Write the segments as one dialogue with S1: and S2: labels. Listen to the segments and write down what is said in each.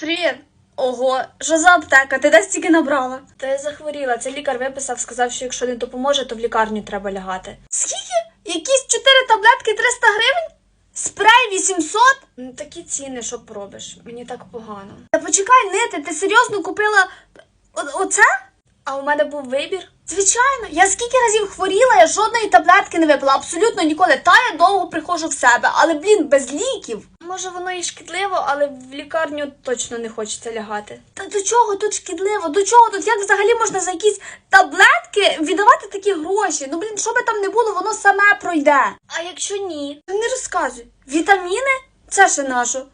S1: Привіт. Ого, що за аптека? Ти де стільки набрала? Та я захворіла. Це лікар виписав, сказав, що якщо не допоможе, то в лікарню треба лягати. Скільки? Якісь 4 таблетки 300 гривень? Спрей 800? Ну, Такі ціни, що пробиш? Мені так погано. Та почекай, Нити, ти серйозно купила оце? А у мене був вибір? Звичайно, я скільки разів хворіла, я жодної таблетки не випила, абсолютно ніколи. Та я довго приходжу в себе, але блін, без ліків. Може, воно і шкідливо, але в лікарню точно не хочеться лягати. Та до чого тут шкідливо? До чого тут? Як взагалі можна за якісь таблетки віддавати такі гроші? Ну блін, що би там не було, воно саме пройде. А якщо ні? Не розказуй. Вітаміни? Це ще нащо?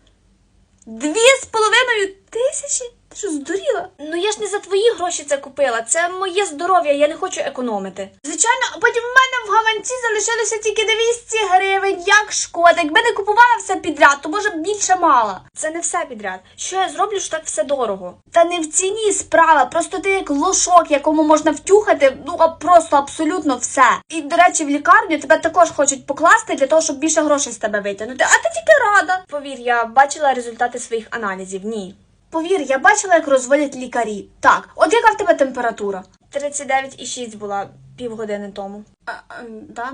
S1: Дві з половиною тисячі? Ти що здуріла? Ну я ж не за твої гроші це купила. Це моє здоров'я, я не хочу економити. Звичайно, потім в мене в гаманці залишилося тільки 200 гривень. Як шкода, якби не купувала все підряд, то може б більше мала. Це не все підряд. Що я зроблю, що так все дорого? Та не в ціні справа. Просто ти як лошок, якому можна втюхати, ну а просто абсолютно все. І до речі, в лікарню тебе також хочуть покласти для того, щоб більше грошей з тебе витягнути. А ти тільки рада. Повір, я бачила результати своїх аналізів. Ні. Повір, я бачила, як розводять лікарі. Так, от яка в тебе температура? 39,6 була півгодини тому. А, а, да?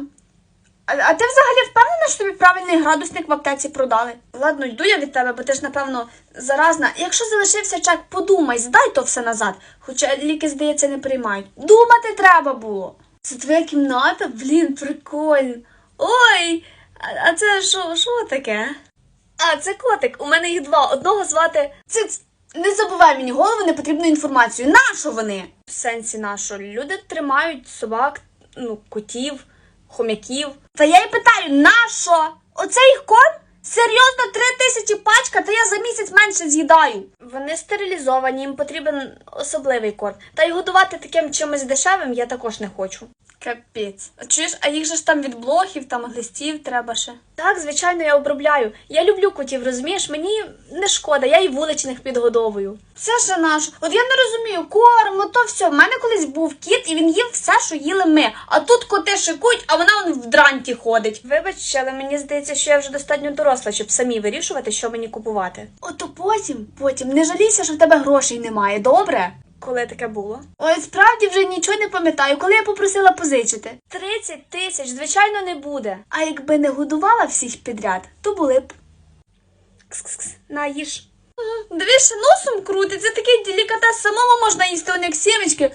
S1: а, а ти взагалі впевнена, що тобі правильний градусник в аптеці продали? Ладно, йду я від тебе, бо ти ж, напевно, заразна. Якщо залишився чек, подумай, здай то все назад. Хоча ліки, здається, не приймають. Думати треба було. Це твоя кімната? Блін, прикольно. Ой, а, а це що, що таке? А, це котик. У мене їх два. Одного звати. Циц, не забувай мені голову непотрібну інформацію. Нащо вони? В сенсі нащо? Люди тримають собак, ну, котів, хомяків. Та я й питаю, нащо? Оце їх корм? Серйозно, три тисячі пачка, та я за місяць менше з'їдаю. Вони стерилізовані, їм потрібен особливий корм. Та й годувати таким чимось дешевим я також не хочу. Капець. Чуєш, а їх же ж там від блохів, там глистів треба ще. Так, звичайно, я обробляю. Я люблю котів, розумієш? Мені не шкода, я і вуличних підгодовую. Це ж наш. От я не розумію, корм, то все. В мене колись був кіт, і він їв все, що їли ми. А тут коти шикують, а вона он в дранті ходить. Вибач, але мені здається, що я вже достатньо доросла, щоб самі вирішувати, що мені купувати. Ото потім, потім не жалійся, що в тебе грошей немає, добре? Коли таке було? Ой, справді вже нічого не пам'ятаю, коли я попросила позичити. 30 тисяч, звичайно, не буде. А якби не годувала всіх підряд, то були б. Кс-кс-кс, наїж. носом крутить, це такий делікатес, самому можна їсти, у як сімечки.